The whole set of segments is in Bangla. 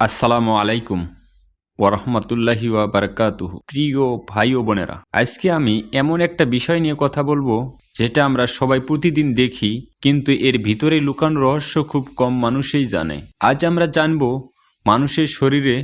আসসালামু আলাইকুম ওরহমতুল্লাহি বারকাতুহু। প্রিয় ভাই ও বোনেরা, আজকে আমি এমন একটা বিষয় নিয়ে কথা বলব, যেটা আমরা সবাই প্রতিদিন দেখি, কিন্তু এর ভিতরে লুকান রহস্য খুব কম মানুষই জানে। আজ আমরা জানব মানুষের শরীরে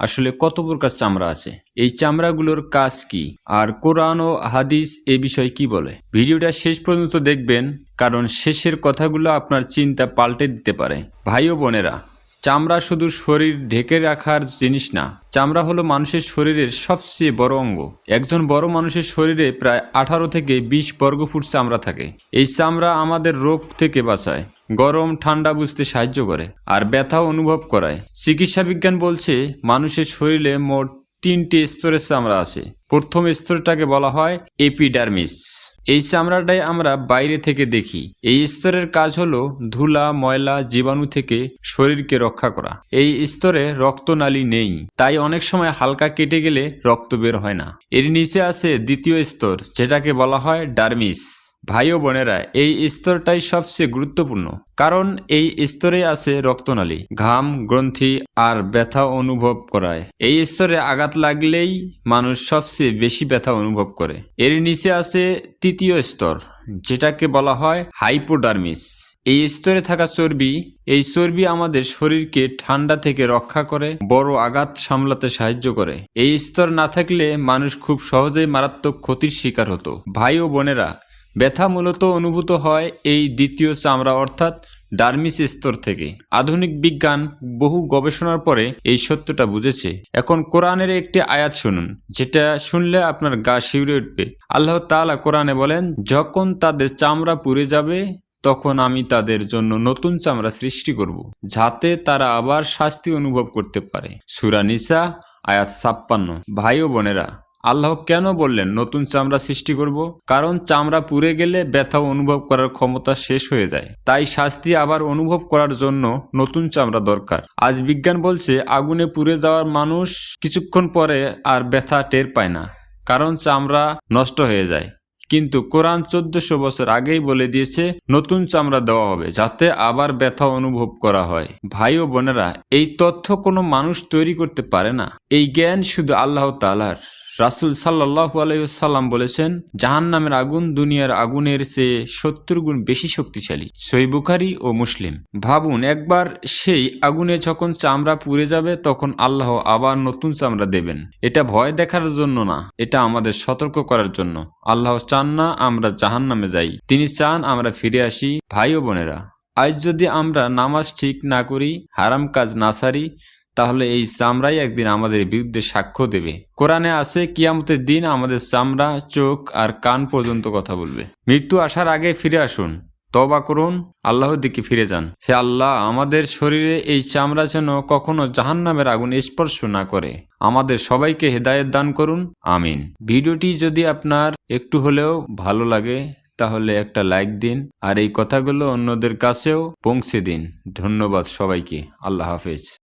আসলে কত প্রকার চামড়া আছে, এই চামড়াগুলোর কাজ কি, আর কোরআন ও হাদিস এ বিষয়ে কি বলে। ভিডিওটা শেষ পর্যন্ত দেখবেন, কারণ শেষের কথাগুলো আপনার চিন্তা পাল্টে দিতে পারে। ভাই ও বোনেরা চামড়া শুধু শরীর ঢেকে রাখার জিনিস না, চামড়া হলো মানুষের শরীরের সবচেয়ে বড় অঙ্গ। একজন বড় মানুষের শরীরে প্রায় আঠারো থেকে বিশ বর্গফুট চামড়া থাকে। এই চামড়া আমাদের রোগ থেকে বাঁচায়, গরম, ঠান্ডা বুঝতে সাহায্য করে আর ব্যথা অনুভব করায়। চিকিৎসা বিজ্ঞান বলছে, মানুষের শরীরে মোট তিনটি স্তরের চামড়া আছে। প্রথম স্তরটাকে বলা হয় এপিডার্মিস এই চামড়াটাই আমরা বাইরে থেকে দেখি। এই স্তরের কাজ হলো ধুলা, ময়লা, জীবাণু থেকে শরীরকে রক্ষা করা। এই স্তরে রক্তনালী নেই, তাই অনেক সময় হালকা কেটে গেলে রক্ত বের হয় না। এর নিচে আছে দ্বিতীয় স্তর, যেটাকে বলা হয় ডার্মিস। ভাই ও বোনেরা, এই স্তরটাই সবচেয়ে গুরুত্বপূর্ণ, কারণ এই স্তরে আছে রক্তনালী, ঘাম, গ্রন্থি আর ব্যথা অনুভব করায়। এই স্তরে আঘাত লাগলেই মানুষ সবচেয়ে বেশি ব্যথা অনুভব করে। এর নিচে আছে তৃতীয় স্তর, যেটাকে বলা হয় হাইপোডার্মিস। এই স্তরে থাকা চর্বি, এই চর্বি আমাদের শরীরকে ঠান্ডা থেকে রক্ষা করে, বড় আঘাত সামলাতে সাহায্য করে। এই স্তর না থাকলে মানুষ খুব সহজেই মারাত্মক ক্ষতির শিকার হতো। ভাই ও বোনেরা ব্যথা মূলত অনুভূত হয় এই দ্বিতীয় চামড়া অর্থাৎ ডার্মিস স্তর থেকে। আধুনিক বিজ্ঞান বহু গবেষণার পরে এই সত্যটা বুঝেছে। এখন কোরআনের একটি আয়াত শুনুন, যেটা শুনলে আপনার গা শিউরে উঠবে। আল্লাহ তাআলা কোরআনে বলেন, যখন তাদের চামড়া পুড়ে যাবে, তখন আমি তাদের জন্য নতুন চামড়া সৃষ্টি করব, যাতে তারা আবার শাস্তি অনুভব করতে পারে। সুরা নিসা, আয়াত ছাপ্পান্ন। ভাই ও বোনেরা আল্লাহ কেন বললেন, নতুন চামড়া সৃষ্টি করব কারণ চামড়া পুড়ে গেলে ব্যথা অনুভব করার ক্ষমতা শেষ হয়ে যায়। তাই শাস্তি আবার অনুভব করার জন্য নতুন চামড়া দরকার। আজ বিজ্ঞান বলছে, আগুনে পুড়ে যাওয়ার মানুষ কিছুক্ষণ পরে আর ব্যথা টের পায় না, কারণ চামড়া নষ্ট হয়ে যায়। কিন্তু কোরআন চোদ্দশো বছর আগেই বলে দিয়েছে, নতুন চামড়া দেওয়া হবে যাতে আবার ব্যথা অনুভব করা হয় ভাই ও বোনেরা, এই তথ্য কোনো মানুষ তৈরি করতে পারে না। এই জ্ঞান শুধু আল্লাহ তালার রাসুল সাল্লাহ আলাইসাল্লাম বলেছেন জাহান নামের আগুন দুনিয়ার আগুনের চেয়ে সত্তর গুণ বেশি শক্তিশালী। সই বুখারি ও মুসলিম। ভাবুন, একবার সেই আগুনে যখন চামড়া পুড়ে যাবে, তখন আল্লাহ আবার নতুন চামড়া দেবেন। এটা ভয় দেখার জন্য না, এটা আমাদের সতর্ক করার জন্য। আল্লাহ চান না আমরা জাহান নামে যাই। তিনি চান আমরা ফিরে আসি, ভাই ও বোনেরা। আজ যদি আমরা নামাজ ঠিক না করি, হারাম কাজ না সারি তাহলে এই চামড়াই একদিন আমাদের বিরুদ্ধে সাক্ষ্য দেবে। কোরআনে আছে, কিয়ামতের দিন আমাদের চামড়া চোখ আর কান পর্যন্ত কথা বলবে। মৃত্যু আসার আগে ফিরে আসুন। তবা করুন, আল্লাহর দিকে ফিরে যান। হে আল্লাহ, আমাদের শরীরে এই চামড়া যেন কখনো জাহান্নামের আগুন স্পর্শ না করে। আমাদের সবাইকে হেদায়েত দান করুন। আমিন। ভিডিওটি যদি আপনার একটু হলেও ভালো লাগে, তাহলে একটা লাইক দিন আর এই কথাগুলো অন্যদের কাছেও পৌঁছে দিন। ধন্যবাদ সবাইকে। আল্লাহ হাফেজ।